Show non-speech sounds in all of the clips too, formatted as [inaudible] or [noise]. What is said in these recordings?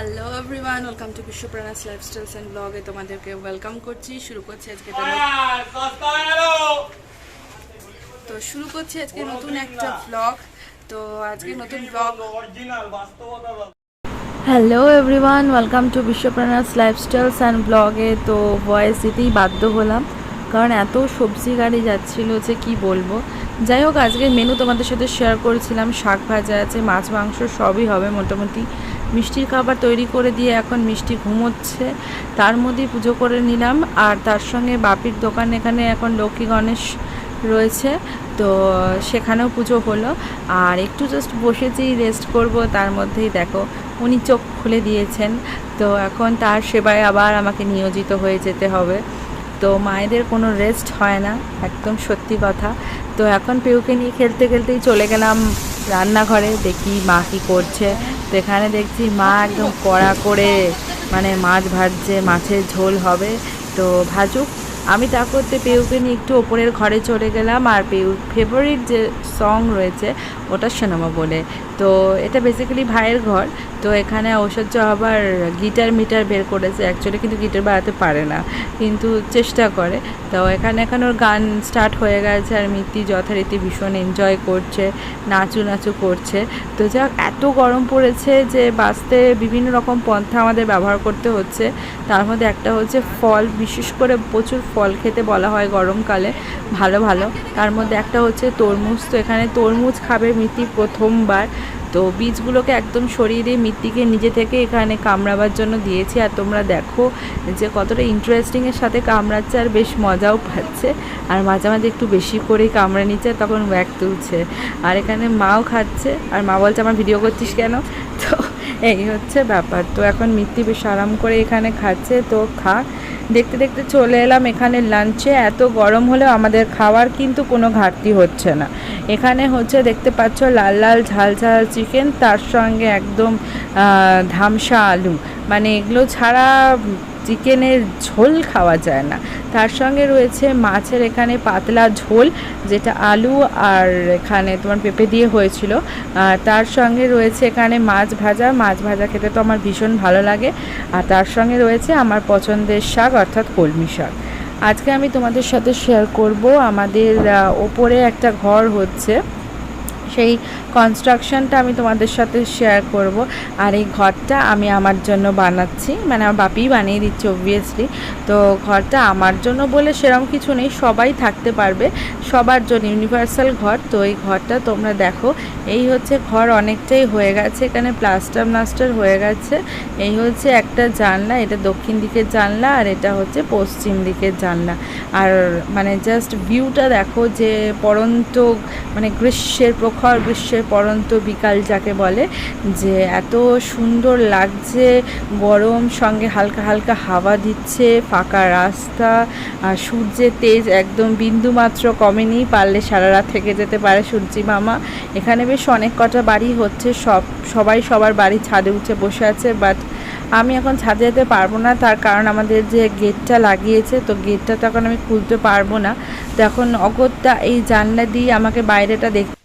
Hello everyone welcome to Biswapranas lifestyles and ব্লগে তোমাদেরকে welcome করছি। শুরু করছি আজকে তো শুরু করছি আজকে নতুন একটা ব্লগ তো আজকে নতুন blog hello everyone welcome to Biswapranas lifestyles and ব্লগে তো ভয়েস দিতেই বাধ্য হলাম। কারণ এত সবজি গাড়ি যাচ্ছিল যে কি বলব। যাই হোক আজকের মেনু তোমাদের সাথে শেয়ার করেছিলাম। শাক ভাজা আছে মাছ মাংস সবই হবে মোটামুটি। মিষ্টির খাবার তৈরি করে দিয়ে এখন মিষ্টি ঘুমোচ্ছে। তার মধ্যেই পুজো করে নিলাম। আর তার সঙ্গে বাপির দোকান এখানে এখন লক্ষ্মী গণেশ রয়েছে। তো সেখানেও পুজো হলো। আর একটু জাস্ট বসেছি রেস্ট করব। তার মধ্যেই দেখো, উনি চোখ খুলে দিয়েছেন। তো এখন তার সেবায় আবার আমাকে নিয়োজিত হয়ে যেতে হবে। তো মায়েদের কোনো রেস্ট হয় না, একদম সত্যি কথা। তো এখন পেউকে নিয়ে খেলতে খেলতেই চলে গেলাম রান্নাঘরে। দেখি মা কী করছে। তো এখানে দেখছি মা একদম কড়া করে মানে মাছ ভাজছে, মাছের ঝোল হবে। তো ভাজুক। আমি তা করতে পেউকে নিয়ে একটু ওপরের ঘরে চলে গেলাম আর পেউ ফেভারিট যে সং রয়েছে ওটা শোনামা বলে। তো এটা বেসিক্যালি ভাইয়ের ঘর। তো এখানে ঔষধ আবার গিটার মিটার বের করেছে। অ্যাকচুয়ালি কিন্তু গিটার বাড়াতে পারে না। কিন্তু চেষ্টা করে। তো এখানে এখন ওর গান স্টার্ট হয়ে গেছে আর মিত্তি যথারীতি ভীষণ এনজয় করছে, নাচু নাচু করছে। তো যাক এত গরম পড়েছে যে বাঁচতে বিভিন্ন রকম পন্থা আমাদের ব্যবহার করতে হচ্ছে। তার মধ্যে একটা হচ্ছে ফল বিশেষ করে প্রচুর ফল খেতে বলা হয় গরমকালে, ভালো ভালো। তার মধ্যে একটা হচ্ছে তরমুজ। তো এখানে তরমুজ খাবে মিতি প্রথমবার। তো বীজগুলোকে একদম সরিয়ে দিয়ে মিত্তিকে নিজে থেকে এখানে কামড়াবার জন্য দিয়েছি। আর তোমরা দেখো যে কতটা ইন্টারেস্টিংয়ের সাথে কামড়াচ্ছে আর বেশ মজাও পাচ্ছে। আর মাঝে মাঝে একটু বেশি করেই কামড়ে নিচ্ছে তখন ব্যাগ তুলছে। আর এখানে মাও খাচ্ছে। আর মা বলছে, আমার ভিডিও করছিস কেন? তো এই হচ্ছে ব্যাপার। তো এখন মিত্তি বেশ আরাম করে এখানে খাচ্ছে, তো খা। দেখতে দেখতে চলে এলাম এখানে লাঞ্চে এত গরম হলেও আমাদের খাওয়ার কিন্তু কোনো ঘাটতি হচ্ছে না। এখানে হচ্ছে দেখতে পাচ্ছ লাল লাল ঝাল ঝাল চিকেন তার সঙ্গে একদম ধামসা আলু। মানে এগুলো ছাড়া চিকেনের ঝোল খাওয়া যায় না। তার সঙ্গে রয়েছে মাছের এখানে পাতলা ঝোল, যেটা আলু আর এখানে তোমার পেঁপে দিয়ে হয়েছিল। তার সঙ্গে রয়েছে এখানে মাছ ভাজা। মাছ ভাজা খেতে তো আমার ভীষণ ভালো লাগে। আর তার সঙ্গে রয়েছে আমার পছন্দের শাক, অর্থাৎ কলমি শাক। আজকে আমি তোমাদের সাথে শেয়ার করব। আমাদের ওপরে একটা ঘর হচ্ছে। সেই কনস্ট্রাকশনটা আমি তোমাদের সাথে শেয়ার করব। আর এই ঘরটা আমি আমার জন্য বানাচ্ছি। মানে আমার বাপিই বানিয়ে দিচ্ছে অবভিয়াসলি তো ঘরটা আমার জন্য বলে সেরকম কিছু নেই, সবাই থাকতে পারবে, সবার জন্য ইউনিভার্সাল ঘর। তো এই ঘরটা তোমরা দেখো, এই হচ্ছে ঘর অনেকটাই হয়ে গেছে, এখানে প্লাস্টার মাস্টার হয়ে গেছে। এই হচ্ছে একটা জানলা, এটা দক্ষিণ দিকের জানলা, আর এটা হচ্ছে পশ্চিম দিকের জানলা। আর মানে জাস্ট ভিউটা দেখো যে পরন্ত মানে গ্রীষ্মের প্রখর গ্রীষ্মের পরন্ত বিকাল যাকে বলে যে এত সুন্দর লাগছে গরম সঙ্গে হালকা হালকা হাওয়া দিচ্ছে ফাঁকা রাস্তা আর সূর্যের তেজ একদম বিন্দু মাত্র কমেনি পারলে সারা রাত থেকে যেতে পারে সূর্যি মামা। এখানে বেশ অনেক কটা বাড়ি হচ্ছে সব সবাই সবার বাড়ি ছাদে উঠে বসে আছে বাট আমি এখন ছাদে যেতে পারব না তার কারণ আমাদের যে গেটটা লাগিয়েছে তো গেটটা তো এখন আমি খুলতে পারব না। তো এখন অগত্যা এই জানলা দিয়ে আমাকে বাইরেটা দেখ উম,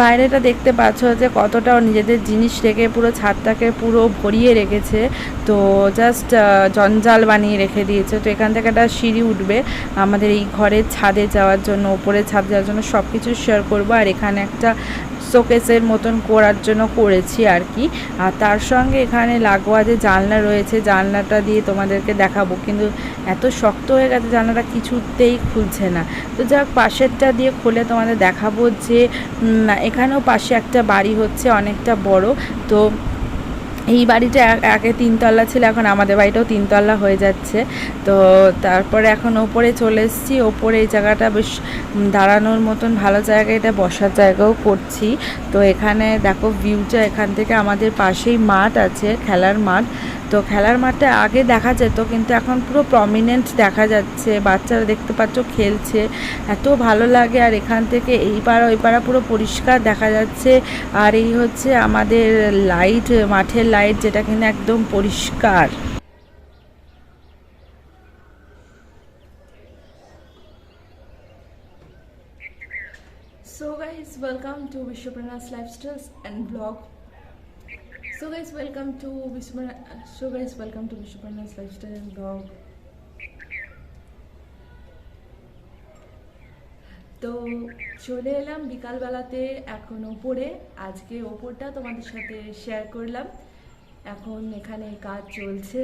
বাইরেটা দেখতে পাচ্ছ যে কতটা নিজেদের জিনিস রেখে পুরো ছাদটাকে পুরো ভরিয়ে রেখেছে। তো জাস্ট জঞ্জাল বানিয়ে রেখে দিয়েছে। তো এখান থেকে একটা সিঁড়ি উঠবে। আমাদের এই ঘরের ছাদে যাওয়ার জন্য ওপরে ছাদ যাওয়ার জন্য সব কিছু শেয়ার করব। আর এখানে একটা শোকেসের মতন করার জন্য করেছি আর কি। আর তার সঙ্গে এখানে লাগোয়া যে জানলা রয়েছে, জানলাটা দিয়ে তোমাদেরকে দেখাবো। কিন্তু এত শক্ত হয়ে গেছে জানলাটা কিছুতেই খুলছে না। তো যাক, পাশেরটা দিয়ে খুলে তোমাদের দেখাবো যে এখানেও পাশে একটা বাড়ি হচ্ছে অনেকটা বড়। তো এই বাড়িটা আগে তিনতলা ছিল, এখন আমাদের বাড়িটাও তিনতলা হয়ে যাচ্ছে। তো তারপরে এখন ওপরে চলে এসেছি। ওপরে এই জায়গাটা বেশ দাঁড়ানোর মতন ভালো জায়গা, এটা বসার জায়গাও করছি। তো এখানে দেখো ভিউটা এখান থেকে আমাদের পাশেই মাঠ আছে, খেলার মাঠ। তো খেলার মাঠটা আগে দেখা যেত, কিন্তু এখন পুরো প্রমিনেন্ট দেখা যাচ্ছে। বাচ্চারা দেখতে পাচ্ছ খেলছে, এত ভালো লাগে। আর এখান থেকে এই পাড়া, ওই পাড়া পুরো পরিষ্কার দেখা যাচ্ছে। আর এই হচ্ছে আমাদের লাইট মাঠের লাইট যেটা কিনা একদম পরিষ্কার। So guys welcome to Biswapranas lifestyles and blog Guys, welcome to Vishwanath. So guys, welcome to Vishwanath's lifestyle and তো চলে এলাম বিকালবেলাতে এখন ওপরে। আজকে ওপরটা তোমাদের সাথে শেয়ার করলাম। এখন এখানে কাজ চলছে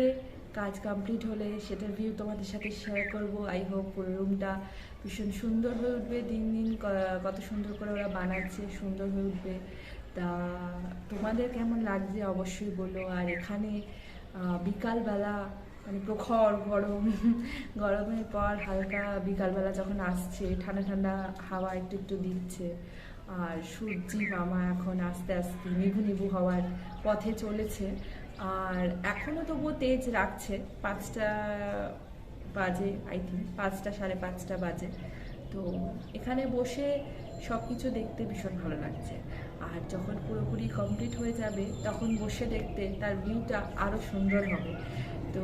কাজ কমপ্লিট হলে সেটার ভিউ তোমাদের সাথে শেয়ার করব। আই হোপ রুমটা ভীষণ সুন্দর হয়ে উঠবে। দিন দিন কত সুন্দর করে ওরা বানাচ্ছে সুন্দর হয়ে উঠবে। তা তোমাদের কেমন লাগছে? অবশ্যই বলো। আর এখানে বিকালবেলা মানে প্রখর, গরম, [laughs] গরমের পর হালকা বিকালবেলা যখন আসছে, ঠান্ডা ঠান্ডা হাওয়া একটু একটু দিচ্ছে। আর সূর্যি মামা এখন আস্তে আস্তে নিভু নিভু হওয়ার পথে চলেছে। আর এখনও তবুও তেজ রাখছে, পাঁচটা বাজে আই থিঙ্ক পাঁচটা, সাড়ে পাঁচটা বাজে। তো এখানে বসে সব কিছু দেখতে ভীষণ ভালো লাগছে। আর যখন পুরোপুরি কমপ্লিট হয়ে যাবে, তখন বসে দেখতে তার ভিউটা আরও সুন্দর হবে। তো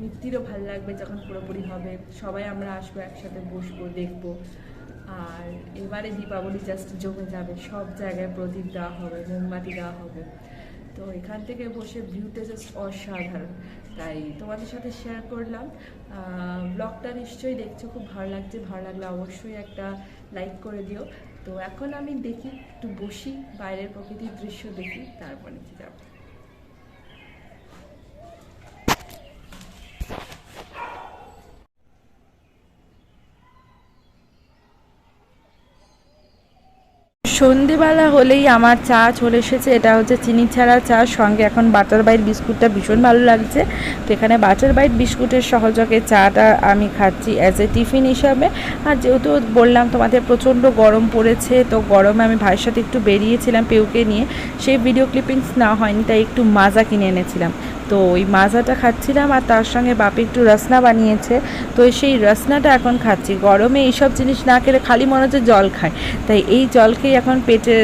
মিত্তিরও ভালো লাগবে যখন পুরোপুরি হবে। সবাই আমরা আসব, একসাথে বসবো, দেখব। আর এবারে দীপাবলি জাস্ট জমে যাবে। সব জায়গায় প্রদীপ দেওয়া হবে, মোমবাতি দেওয়া হবে। তো এখান থেকে বসে ভিউটা জাস্ট অসাধারণ। তাই তোমাদের সাথে শেয়ার করলাম। ব্লগটা নিশ্চয়ই দেখছ, খুব ভালো লাগছে। ভালো লাগলে অবশ্যই একটা লাইক করে দিও। তো এখন আমি দেখি একটু বসি বাইরের প্রকৃতির দৃশ্য দেখি তারপর নিচে যাব। সন্ধেবেলা হলেই আমার চা চলে এসেছে। এটা হচ্ছে চিনি ছাড়া চা। সঙ্গে এখন বাটার বাইট বিস্কুটটা ভীষণ ভালো লাগছে। তো এখানে বাটার বাইট বিস্কুটের সহযোগে চাটা আমি খাচ্ছি অ্যাজ এ টিফিন হিসাবে। আর যেহেতু বললাম তোমাদের প্রচণ্ড গরম পড়েছে, তো গরমে আমি ভাইয়ের সাথে একটু বেরিয়েছিলাম পেউকে নিয়ে। সেই ভিডিও ক্লিপিংস না হয়নি, তাই একটু মাজা কিনে এনেছিলাম। তো ওই মাজাটা খাচ্ছিলাম আর তার সঙ্গে বাপি একটু রসনা বানিয়েছে। তো সেই রসনাটা এখন খাচ্ছি। গরমে এইসব জিনিস না খেলে খালি মনে হচ্ছে জল খায়। তাই এই জল খেয়ে এখন পেটে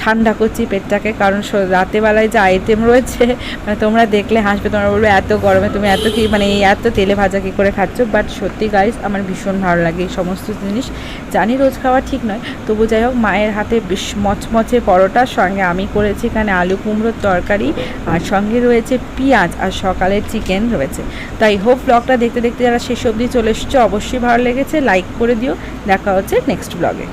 ঠান্ডা করছি পেটটাকে কারণ রাতেবেলায় যে আইটেম রয়েছে মানে তোমরা দেখলে হাসবে, তোমরা বলবে, এত গরমে তুমি এত কি মানে এই এত তেলে ভাজা কী করে খাচ্ছ? বাট সত্যি গাইস আমার ভীষণ ভালো লাগে এই সমস্ত জিনিস। জানি রোজ খাওয়া ঠিক নয়, তবু যাই হোক, মায়ের হাতে বেশ মচমচে পরোটার সঙ্গে আমি করেছি এখানে আলু কুমড়োর তরকারি। আর সঙ্গে রয়েছে পেঁয়াজ আর সকালের চিকেন রয়েছে। তাই হোপ ব্লগটা দেখতে দেখতে যারা শেষ অবধি চলে এসেছে, অবশ্যই ভালো লেগেছে লাইক করে দিও। দেখা হচ্ছে নেক্সট ব্লগে